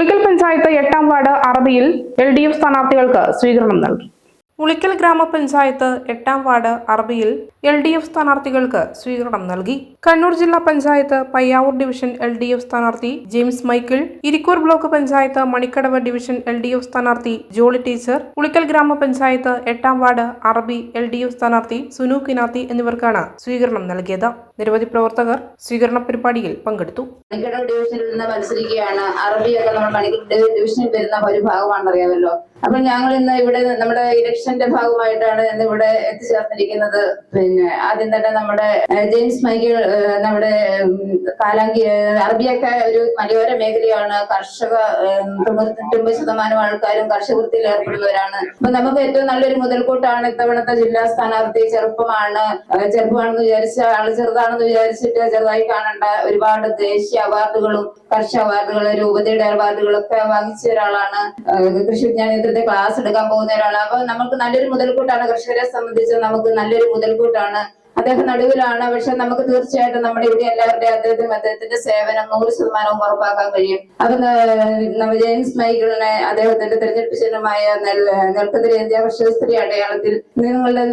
ഉളിക്കൽ പഞ്ചായത്ത് എട്ടാം വാർഡ് അറബിയിൽ L D F സ്ഥാനാർത്ഥികൾക്ക് സ്വീകരണം നൽകി. ഉളിക്കൽ ഗ്രാമപഞ്ചായത്ത് എട്ടാം വാർഡ് അറബിയിൽ എൽ ഡി എഫ് സ്ഥാനാർത്ഥികൾക്ക് സ്വീകരണം നൽകി. കണ്ണൂർ ജില്ലാ panchayat Payyavur division L D F സ്ഥാനാർത്ഥി James Michael Irikkur block panchayat Manikkadavu division L D F സ്ഥാനാർത്ഥി ജോളി ടീച്ചർ ഉളിക്കൽ ഗ്രാമപഞ്ചായത്ത് എട്ടാം വാർഡ് അറബി എൽ ഡി എഫ് സ്ഥാനാർത്ഥി സുനു കിനാത്തി എന്നിവർക്കാണ് സ്വീകരണം നൽകിയത്. നിരവധി പ്രവർത്തകർ സ്വീകരണ പരിപാടിയിൽ പങ്കെടുത്തു. മണിക്കടവ് ഡിവിഷനിൽ അറബിയൊക്കെ നമ്മൾ ഡിവിഷനിൽ വരുന്ന ഒരു ഭാഗമാണെന്നറിയാമല്ലോ. അപ്പൊ ഞങ്ങൾ ഇന്ന് ഇവിടെ നമ്മുടെ ഇലക്ഷന്റെ ഭാഗമായിട്ടാണ് ഇന്ന് ഇവിടെ എത്തിച്ചേർന്നിരിക്കുന്നത്. പിന്നെ ആദ്യം തന്നെ നമ്മുടെ ജെയിംസ് മൈക്കിൾ നമ്മുടെ കാലാങ്കി അറബിയൊക്കെ ഒരു മലയോര മേഖലയാണ്. കർഷക തൊണ്ണൂറ്റൊമ്പത് ശതമാനം ആൾക്കാരും കർഷക വൃത്തിയിൽ ഏർപ്പെടുന്നവരാണ്. അപ്പൊ നമുക്ക് ഏറ്റവും നല്ലൊരു മുതൽക്കൂട്ടാണ് ഇത്തവണത്തെ ജില്ലാ സ്ഥാനാർത്ഥി. ചെറുപ്പമാണ് ചെറുപ്പമാണെന്ന് വിചാരിച്ച ആൾ ചെറുതാണെന്ന് വിചാരിച്ചിട്ട് ചെറുതായി കാണേണ്ട ഒരുപാട് ദേശീയ അവാർഡുകളും കർഷക അവാർഡുകൾ രൂപതയുടെ അവാർഡുകളൊക്കെ വാങ്ങിച്ച ഒരാളാണ്. കൃഷി വിജ്ഞാന കേന്ദ്രത്തെ ക്ലാസ് എടുക്കാൻ പോകുന്ന ഒരാളാണ്. അപ്പൊ നമുക്ക് നല്ലൊരു മുതൽക്കൂട്ടാണ് കർഷകരെ സംബന്ധിച്ച് നമുക്ക് നല്ലൊരു മുതൽക്കൂട്ടാണ്. അദ്ദേഹം നടുവിലാണ്. പക്ഷെ നമുക്ക് തീർച്ചയായിട്ടും നമ്മുടെ ഇവിടെ എല്ലാവരുടെയും അദ്ദേഹത്തിന് അദ്ദേഹത്തിന്റെ സേവനം നൂറ് ശതമാനവും ഉറപ്പാക്കാൻ കഴിയും. അപ്പൊ ജെയിംസ് മൈക്കിളിനെ അദ്ദേഹത്തിന്റെ തെരഞ്ഞെടുപ്പ് ചിഹ്നമായ നെൽ നെൽക്കതിരി ഇന്ത്യ കർഷക സ്ത്രീ അടയാളത്തിൽ നിങ്ങളുടെ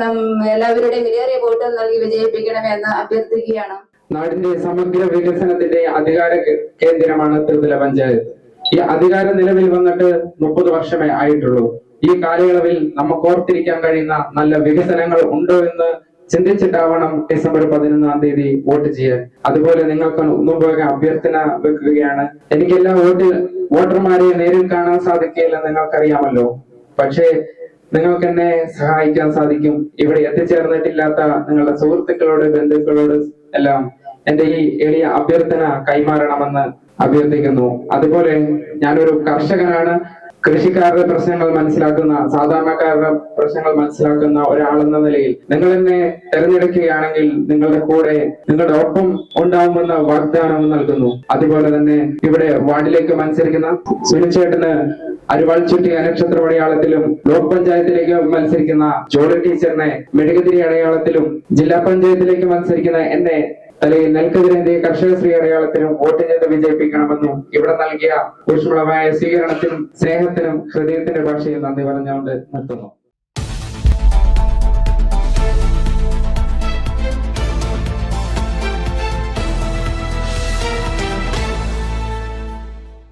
എല്ലാവരുടെയും വിലയേറിയ വോട്ട് നൽകി വിജയിപ്പിക്കണമെന്ന് അഭ്യർത്ഥിക്കുകയാണ്. നാടിന്റെ സമഗ്ര വികസനത്തിന്റെ അധികാര കേന്ദ്രമാണ് ത്രിതല പഞ്ചായത്ത്. ഈ അധികാരം നിലവിൽ വന്നിട്ട് മുപ്പത് വർഷമേ ആയിട്ടുള്ളൂ. ഈ കാലയളവിൽ നമുക്ക് ഓർത്തിരിക്കാൻ കഴിയുന്ന നല്ല വികസനങ്ങൾ ഉണ്ടോ എന്ന് ചിന്തിച്ചിട്ടാവണം ഡിസംബർ പതിനൊന്നാം തീയതി വോട്ട് ചെയ്യാൻ. അതുപോലെ നിങ്ങൾക്ക് ഒന്നുപോലെ അഭ്യർത്ഥന വെക്കുകയാണ്. എനിക്ക് എല്ലാ വോട്ട് വോട്ടർമാരെ നേരിൽ കാണാൻ സാധിക്കില്ലെന്ന് നിങ്ങൾക്കറിയാമല്ലോ. പക്ഷേ നിങ്ങൾക്ക് എന്നെ സഹായിക്കാൻ സാധിക്കും. ഇവിടെ എത്തിച്ചേർന്നിട്ടില്ലാത്ത നിങ്ങളുടെ സുഹൃത്തുക്കളോട് ബന്ധുക്കളോട് എല്ലാം എന്റെ ഈ എളിയ അഭ്യർത്ഥന കൈമാറണമെന്ന് അഭ്യർത്ഥിക്കുന്നു. അതുപോലെ ഞാനൊരു കർഷകനാണ്. കൃഷിക്കാരുടെ പ്രശ്നങ്ങൾ മനസ്സിലാക്കുന്ന സാധാരണക്കാരുടെ പ്രശ്നങ്ങൾ മനസ്സിലാക്കുന്ന ഒരാളെന്ന നിലയിൽ നിങ്ങൾ എന്നെ തെരഞ്ഞെടുക്കുകയാണെങ്കിൽ നിങ്ങളുടെ കൂടെ നിങ്ങളുടെ ഒപ്പം ഉണ്ടാവുമെന്ന വാഗ്ദാനം നൽകുന്നു. അതുപോലെ തന്നെ ഇവിടെ വാർഡിലേക്ക് മത്സരിക്കുന്ന സുനിച്ചേട്ടന് അരുവാൾ ചുറ്റി നക്ഷത്ര അടയാളത്തിലും ബ്ലോക്ക് പഞ്ചായത്തിലേക്ക് മത്സരിക്കുന്ന ജോളി ടീച്ചറിനെ മെഴുകുതിരി അടയാളത്തിലും ജില്ലാ പഞ്ചായത്തിലേക്ക് മത്സരിക്കുന്ന എന്നെ അല്ലെ നെൽക്കതിരന്റെ കർഷക ശ്രീ അടയാളത്തിനും വോട്ട് ചെയ്ത് വിജയിപ്പിക്കണമെന്നും ഇവിടെ നൽകിയ ഊഷ്മളമായ സ്വീകരണത്തിനും സ്നേഹത്തിനും ഹൃദയത്തിന്റെ ഭാഷയിൽ നന്ദി പറഞ്ഞുകൊണ്ട് നിർത്തുന്നു.